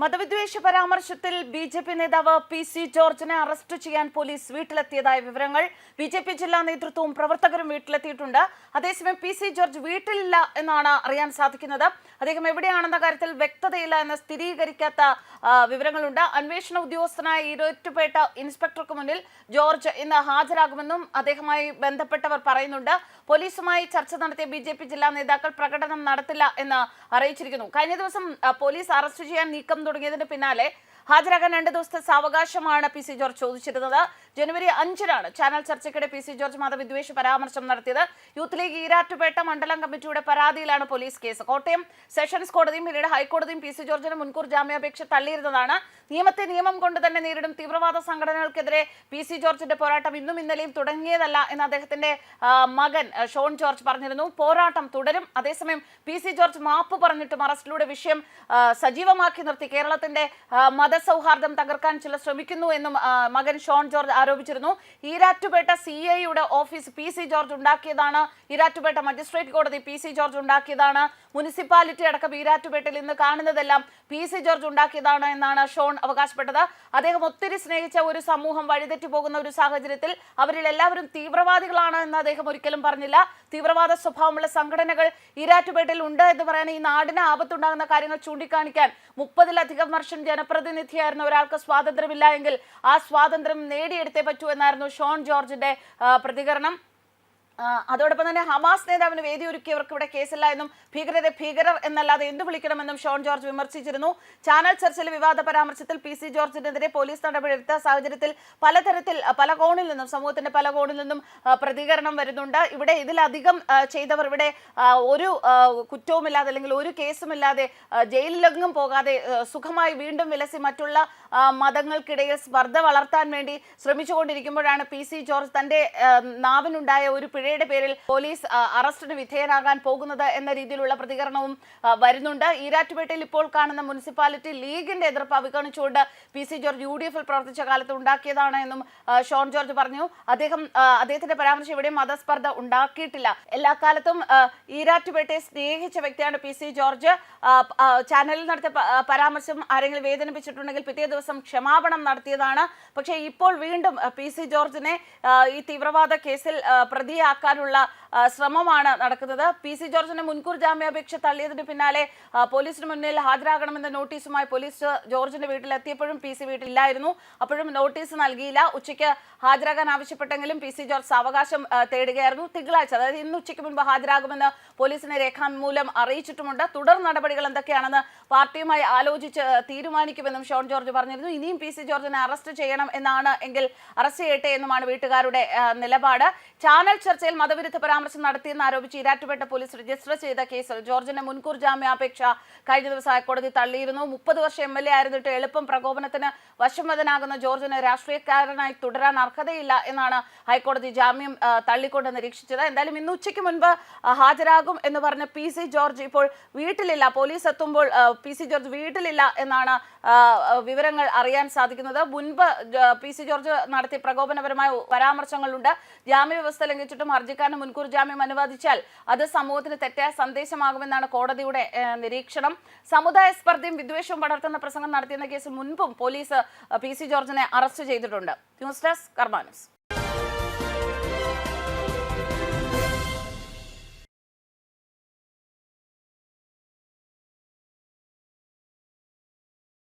മതവിദ്വേഷ പരാമർശത്തിൽ B J P നേതാവ് P C ജോർജിനെ അറസ്റ്റ് ചെയ്യാൻ പോലീസ് വീട്ടിലെത്തിയതായ വിവരങ്ങൾ ബി ജെ പി ജില്ലാ നേതൃത്വവും പ്രവർത്തകരും വീട്ടിലെത്തിയിട്ടുണ്ട്. അതേസമയം പി സി ജോർജ് വീട്ടിലില്ല എന്നാണ് അറിയാൻ സാധിക്കുന്നത്. അദ്ദേഹം എവിടെയാണെന്ന കാര്യത്തിൽ വ്യക്തതയില്ല എന്ന് സ്ഥിരീകരിക്കാത്ത വിവരങ്ങളുണ്ട്. അന്വേഷണ ഉദ്യോഗസ്ഥനായ ഇരോറ്റുപേട്ട ഇൻസ്പെക്ടർക്ക് മുന്നിൽ ജോർജ് ഇന്ന് ഹാജരാകുമെന്നും അദ്ദേഹമായി ബന്ധപ്പെട്ടവർ പറയുന്നുണ്ട്. പോലീസുമായി ചർച്ച നടത്തിയ ബി ജില്ലാ നേതാക്കൾ പ്രകടനം നടത്തില്ല എന്ന് അറിയിച്ചിരിക്കുന്നു. കഴിഞ്ഞ ദിവസം പോലീസ് അറസ്റ്റ് ചെയ്യാൻ നീക്കം തുടങ്ങിയതിന് പിന്നാലെ ഹാജരാകാൻ രണ്ട് ദിവസത്തെ സാവകാശമാണ് പി സി ജോർജ് ചോദിച്ചിരുന്നത്. ജനുവരി അഞ്ചിനാണ് ചാനൽ ചർച്ചയ്ക്കിടെ പി സി ജോർജ് മതവിദ്വേഷ പരാമർശം നടത്തിയത്. യൂത്ത് ലീഗ് ഈരാറ്റുപേട്ട മണ്ഡലം കമ്മിറ്റിയുടെ പരാതിയിലാണ് പോലീസ് കേസ്. കോട്ടയം സെഷൻസ് കോടതിയും പിന്നീട് ഹൈക്കോടതിയും പി സി ജോർജിന് മുൻകൂർ ജാമ്യാപേക്ഷ തള്ളിയിരുന്നതാണ്. നിയമത്തെ നിയമം കൊണ്ട് തന്നെ നേരിടും തീവ്രവാദ സംഘടനകൾക്കെതിരെ പി സി ജോർജിന്റെ പോരാട്ടം ഇന്നും ഇന്നലെയും തുടങ്ങിയതല്ല എന്ന് അദ്ദേഹത്തിന്റെ മകൻ ഷോൺ ജോർജ് പറഞ്ഞിരുന്നു. പോരാട്ടം തുടരും. അതേസമയം പി സി ജോർജ് മാപ്പ് പറഞ്ഞിട്ടും അറസ്റ്റിലൂടെ വിഷയം സജീവമാക്കി നിർത്തി. കേരളത്തിന്റെ ആ, മതസൗഹാർദ്ദം തകർക്കാൻ ചില ശ്രമിക്കുന്നു എന്നും മകൻ ഷോൺ ജോർജ് ആരോപിച്ചിരുന്നു. ഈരാറ്റുപേട്ട സി ഐയുടെ ഓഫീസ് പി സി ജോർജ് ഉണ്ടാക്കിയതാണ്. ഈരാറ്റുപേട്ട മജിസ്ട്രേറ്റ് കോടതി പി സി ജോർജ് ഉണ്ടാക്കിയതാണ്. മുനിസിപ്പാലിറ്റി അടക്കം ഈരാറ്റുപേട്ടയിൽ ഇന്ന് കാണുന്നതെല്ലാം പി സി ജോർജ് ഉണ്ടാക്കിയതാണ് എന്നാണ് ഷോൺ അവകാശപ്പെട്ടത്. അദ്ദേഹം ഒത്തിരി സ്നേഹിച്ച ഒരു സമൂഹം വഴിതെറ്റി പോകുന്ന ഒരു സാഹചര്യത്തിൽ അവരിൽ എല്ലാവരും തീവ്രവാദികളാണ് എന്ന് അദ്ദേഹം ഒരിക്കലും പറഞ്ഞില്ല. തീവ്രവാദ സ്വഭാവമുള്ള സംഘടനകൾ ഈരാറ്റുപേട്ടയിൽ ഉണ്ട് എന്ന് പറയാൻ ഈ നാടിന് ആപത്തുണ്ടാകുന്ന കാര്യങ്ങൾ ചൂണ്ടിക്കാണിക്കാൻ മുപ്പതിലധികം വർഷം ജനപ്രതിനിധിയായിരുന്ന ഒരാൾക്ക് സ്വാതന്ത്ര്യമില്ല എങ്കിൽ ആ സ്വാതന്ത്ര്യം നേടിയെടുത്തേ പറ്റൂ എന്നായിരുന്നു ഷോൺ ജോർജിന്റെ പ്രതികരണം. അതോടൊപ്പം തന്നെ ഹമാസ് നേതാവിന് വേദി ഒരുക്കിയവർക്ക് ഇവിടെ കേസില്ല എന്നും ഭീകരരെ ഭീകരർ എന്നല്ലാതെ എന്ത് വിളിക്കണമെന്നും ഷോൺ ജോർജ് വിമർശിച്ചിരുന്നു. ചാനൽ ചർച്ചയിലെ വിവാദ പരാമർശത്തിൽ പി സി ജോർജിനെതിരെ പോലീസ് നടപടിയെടുത്ത സാഹചര്യത്തിൽ പലതരത്തിൽ പല കോണിൽ നിന്നും സമൂഹത്തിന്റെ പല കോണിൽ നിന്നും പ്രതികരണം വരുന്നുണ്ട്. ഇവിടെ ഇതിലധികം ചെയ്തവർ ഇവിടെ ഒരു കുറ്റവുമില്ലാതെ അല്ലെങ്കിൽ ഒരു കേസുമില്ലാതെ ജയിലിലെങ്ങും പോകാതെ സുഖമായി വീണ്ടും വിലസി മറ്റുള്ള മതങ്ങൾക്കിടയിൽ സ്പർദ്ധ വളർത്താൻ വേണ്ടി ശ്രമിച്ചുകൊണ്ടിരിക്കുമ്പോഴാണ് പി സി ജോർജ് തന്റെ നാവിനുണ്ടായ ഒരു പിഴയുടെ പേരിൽ പോലീസ് അറസ്റ്റിന് വിധേയനാകാൻ പോകുന്നത് എന്ന രീതിയിലുള്ള പ്രതികരണവും വരുന്നുണ്ട്. ഈരാറ്റുപേട്ടയിൽ ഇപ്പോൾ കാണുന്ന മുനിസിപ്പാലിറ്റി ലീഗിന്റെ എതിർപ്പ് അവഗണിച്ചുകൊണ്ട് P C George U D എഫിൽ പ്രവർത്തിച്ച കാലത്ത് ഉണ്ടാക്കിയതാണ് എന്നും ഷോൺ ജോർജ് പറഞ്ഞു. അദ്ദേഹം അദ്ദേഹത്തിന്റെ പരാമർശം എവിടെയും മതസ്പർദ്ധ ഉണ്ടാക്കിയിട്ടില്ല. എല്ലാ കാലത്തും ഈരാറ്റുപേട്ടയെ സ്നേഹിച്ച വ്യക്തിയാണ് പി സി ജോർജ്. ചാനലിൽ നടത്തിയ പരാമർശം ആരെങ്കിലും വേദനിപ്പിച്ചിട്ടുണ്ടെങ്കിൽ പിറ്റേ ദിവസം ക്ഷമാപണം നടത്തിയതാണ്. പക്ഷേ ഇപ്പോൾ വീണ്ടും പി സി ജോർജിനെ ഈ തീവ്രവാദ കേസിൽ ആ, ആ, ശ്രമമാണ് നടക്കുന്നത്. പി സി ജോർജിന്റെ മുൻകൂർ ജാമ്യാപേക്ഷ തള്ളിയതിന് പിന്നാലെ പോലീസിന് മുന്നിൽ ഹാജരാകണമെന്ന നോട്ടീസുമായി പോലീസ് ജോർജിന്റെ വീട്ടിലെത്തിയപ്പോഴും പി സി വീട്ടിലില്ലായിരുന്നു. അപ്പോഴും നോട്ടീസ് നൽകിയില്ല. ഉച്ചയ്ക്ക് ഹാജരാകാൻ ആവശ്യപ്പെട്ടെങ്കിലും പി സി ജോർജ് അവകാശം തേടുകയായിരുന്നു. തിങ്കളാഴ്ച അതായത് ഇന്ന് ഉച്ചയ്ക്ക് മുൻപ് ഹാജരാകുമെന്ന് പോലീസിനെ രേഖാമൂലം അറിയിച്ചിട്ടുമുണ്ട്. തുടർ നടപടികൾ എന്തൊക്കെയാണെന്ന് പാർട്ടിയുമായി ആലോചിച്ച് തീരുമാനിക്കുമെന്നും ഷോൺ ജോർജ് പറഞ്ഞിരുന്നു. ഇനിയും പി സി ജോർജിനെ അറസ്റ്റ് ചെയ്യണം എന്നാണ് എങ്കിൽ അറസ്റ്റ് ചെയ്യട്ടെ എന്നുമാണ് വീട്ടുകാരുടെ നിലപാട്. ചാനൽ ചർച്ചയിൽ മതവിരുദ്ധ പരാമർശം നടത്തിയെന്ന് ആരോപിച്ച് ഈരാറ്റുപേട്ട പോലീസ് രജിസ്റ്റർ ചെയ്ത കേസിൽ ജോർജിന്റെ മുൻകൂർ ജാമ്യാപേക്ഷ കഴിഞ്ഞ ദിവസം ഹൈക്കോടതി തള്ളിയിരുന്നു. മുപ്പത് വർഷം എം എൽ എ ആയിരുന്നിട്ട് എളുപ്പം പ്രകോപനത്തിന് വശംവദനാകുന്ന ജോർജിന് രാഷ്ട്രീയക്കാരനായി തുടരാൻ അർഹതയില്ല എന്നാണ് ഹൈക്കോടതി ജാമ്യം തള്ളിക്കൊണ്ട് നിരീക്ഷിച്ചത്. എന്തായാലും ഇന്ന് ഉച്ചയ്ക്ക് മുൻപ് ഹാജരാകും എന്ന് പറഞ്ഞ പി സി ജോർജ് ഇപ്പോൾ വീട്ടിലില്ല. പോലീസ് എത്തുമ്പോൾ പി സി ജോർജ് വീട്ടിലില്ല എന്നാണ് വിവരങ്ങൾ അറിയാൻ സാധിക്കുന്നത്. മുൻപ് പി സി ജോർജ് നടത്തിയ പ്രകോപനപരമായ പരാമർശങ്ങളുണ്ട്. ജാമ്യ വ്യവസ്ഥ ലംഘിച്ചിട്ടും ഹർജിക്കാരന് മുൻകൂർ ജാമ്യം അനുവദിച്ചാൽ അത് സമൂഹത്തിന് തെറ്റായ സന്ദേശമാകുമെന്നാണ് കോടതിയുടെ നിരീക്ഷണം. സമുദായ സ്പർദ്ധയും വിദ്വേഷവും പടർത്തുന്ന പ്രസംഗം നടത്തിയെന്ന കേസിൽ മുൻപും പോലീസ് പി സി ജോർജിനെ അറസ്റ്റ് ചെയ്തിട്ടുണ്ട്. News desk കർമാനസ്